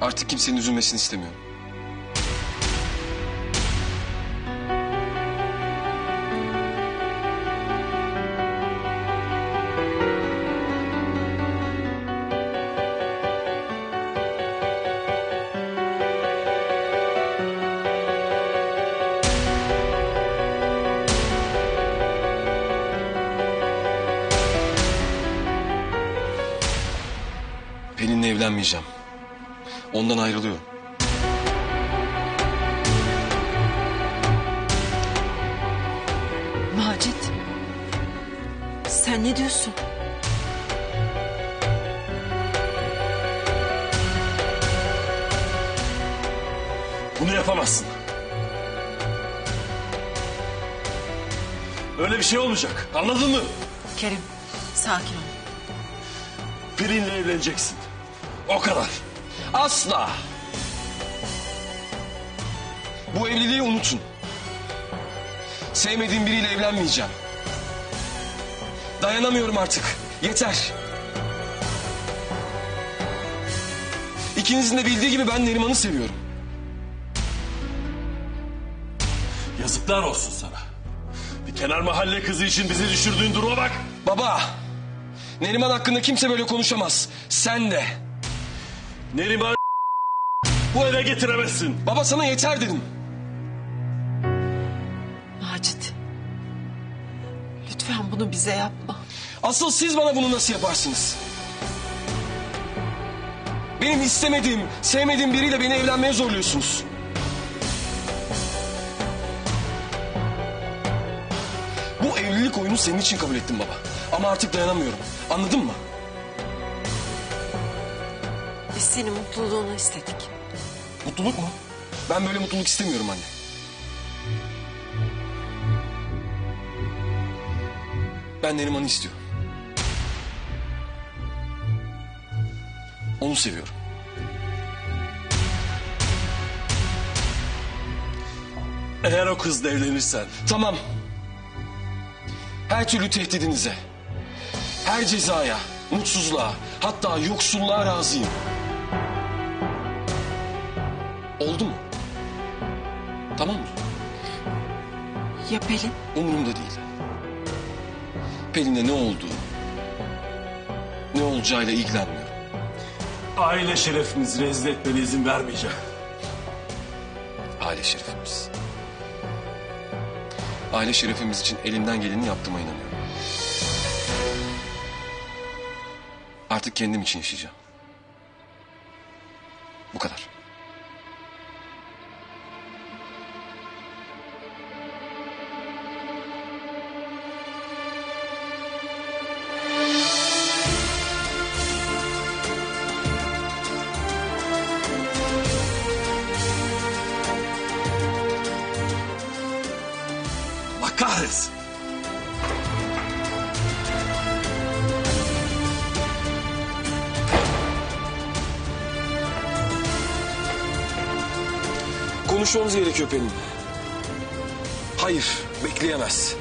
Artık kimsenin üzülmesini istemiyorum. Pelin'le evlenmeyeceğim. Ondan ayrılıyorum. Macit. Sen ne diyorsun? Bunu yapamazsın. Öyle bir şey olmayacak. Anladın mı? Kerim sakin ol. Pelin'le evleneceksin. O kadar. Asla. Bu evliliği unutun. Sevmediğim biriyle evlenmeyeceğim. Dayanamıyorum artık. Yeter. İkinizin de bildiği gibi ben Neriman'ı seviyorum. Yazıklar olsun sana. Bir kenar mahalle kızı için bizi düşürdüğün duruma bak. Baba, Neriman hakkında kimse böyle konuşamaz. Sen de. Neriman bu eve getiremezsin. Baba sana yeter dedim. Macit. Lütfen bunu bize yapma. Asıl siz bana bunu nasıl yaparsınız? Benim istemediğim, sevmediğim biriyle beni evlenmeye zorluyorsunuz. Bu evlilik oyunu senin için kabul ettim baba. Ama artık dayanamıyorum. Anladın mı? Biz senin mutluluğunu istedik. Mutluluk mu? Ben böyle mutluluk istemiyorum anne. Ben Neriman'ı istiyorum. Onu seviyorum. Eğer o kızla evlenirsen Tamam. Her türlü tehdidinize, her cezaya, mutsuzluğa, hatta yoksulluğa razıyım. Oldu mu? Tamam mı? Ya Pelin? Umurumda değil. Pelin'e ne oldu? Ne olacağıyla ilgilenmiyorum. aile şerefimizi rezil etmene izin vermeyeceğim. Aile şerefimiz. Aile şerefimiz için elimden geleni yaptığıma inanıyorum. Artık kendim için yaşayacağım. Bu kadar. Kahretsin. Konuşmamız gerekiyor Pelin. Hayır, bekleyemez.